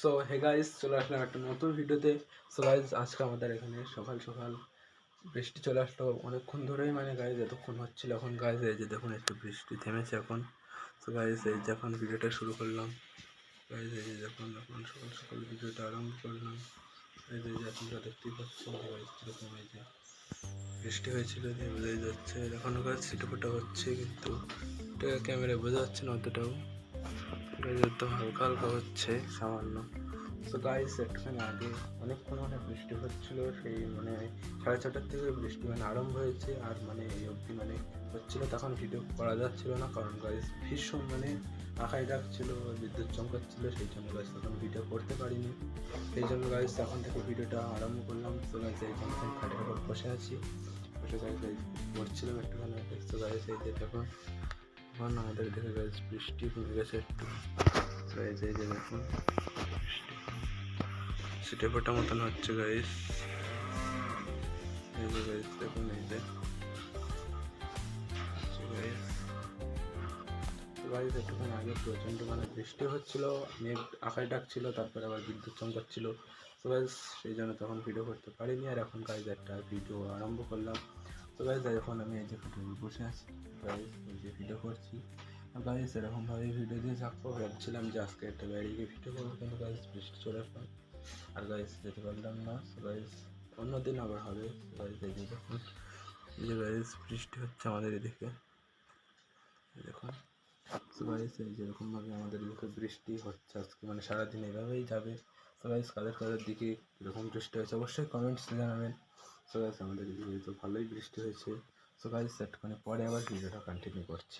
So hey guys চলে আসলাম একটা নতুন ভিডিওতে। সো গাইস আজকে আমাদের এখানে সকাল সকাল বৃষ্টি চলে আসলো। অনেকক্ষণ ধরেই মানে গাইজ এতক্ষণ হচ্ছিল এখন। গাইজ এই যে দেখুন, একটু বৃষ্টি থেমেছে এখন। সো গাইজ এই যে এখন ভিডিওটা শুরু করলাম। গাইজ এই যে দেখুন, এখন সকাল সকাল ভিডিওটা আরম্ভ করলাম। এই যে আপনারা দেখতেই পাচ্ছেন গাইজ কীরকম এই যে বৃষ্টি হয়েছিল, যে বোঝাই যাচ্ছে। এখনও গাছ ছিটে হচ্ছে, কিন্তু ক্যামেরায় বোঝা যাচ্ছে না অতটাও। গাইজ তো হালকা হালকা হচ্ছে, সামান্য। তো গাইস একটুখানি আগে অনেকক্ষণ মানে বৃষ্টি হচ্ছিল, সেই মানে সাড়ে ছটার থেকে বৃষ্টি মানে আরম্ভ হয়েছে, আর মানে এই অবধি মানে হচ্ছিল, তখন ভিডিও করা যাচ্ছিল না, কারণ গাইস ভীষণ মানে আঁকাই ডাকছিল, বিদ্যুৎ চমকাচ্ছিলো, সেই জন্য গাইস তখন ভিডিও করতে পারিনি। সেই জন্য গাইস এখন থেকে ভিডিওটা আরম্ভ করলাম। তো গাইস এই জন্য উপর বসে আছি। বসে গাইস পড়ছিলাম একটুখানি। তো গাইস এই যে দেখুন, এখন আমাদের দেখে গাইস বৃষ্টি কমে গেছে একটু। তো এই যে দেখুন। সিটে ফোটা মতন হচ্ছে গাইস এই যে গাইস দেখুন এই যে। গাইস একটুখানি আগে প্রচণ্ড মানে বৃষ্টি হচ্ছিল, মেঘ আকাশ ডাকছিল, তারপরে আবার বিদ্যুৎ চমকাচ্ছিল তো গাইস সেই জন্য তখন ভিডিও করতে পারিনি, আর এখন গাইজ একটা ভিডিও আরম্ভ করলাম। তো গাইজ এখন আমি এই যে ভিডিও বসে আছি। গাইজ এই যে ভিডিও করছি। গাইজ এরকমভাবে ভিডিও দিয়ে থাকব। ভাবছিলাম যে আজকে একটা বাইরে গিয়ে ভিডিও করব, কিন্তু গাইজ বৃষ্টি চলে আসলাম আর গাইজ যেতে পারলাম না। গাইজ অন্যদিন আবার হবে। গাইজ এই দেখুন যে গাইজ বৃষ্টি হচ্ছে আমাদের এদিকে। দেখুন। গাইজ এই যেরকমভাবে আমাদের এদিকে বৃষ্টি হচ্ছে আজকে। মানে সারাদিন এভাবেই যাবে। তো গাইজ কাদের কাদের দিকে কীরকম বৃষ্টি হয়েছে, অবশ্যই কমেন্টসে জানাবেন। তো গাইজ আমাদের এদিকে তো ভালোই বৃষ্টি হয়েছে। তো গাইজ একটুখানি পরে আবার ভিডিওটা কন্টিনিউ করছি।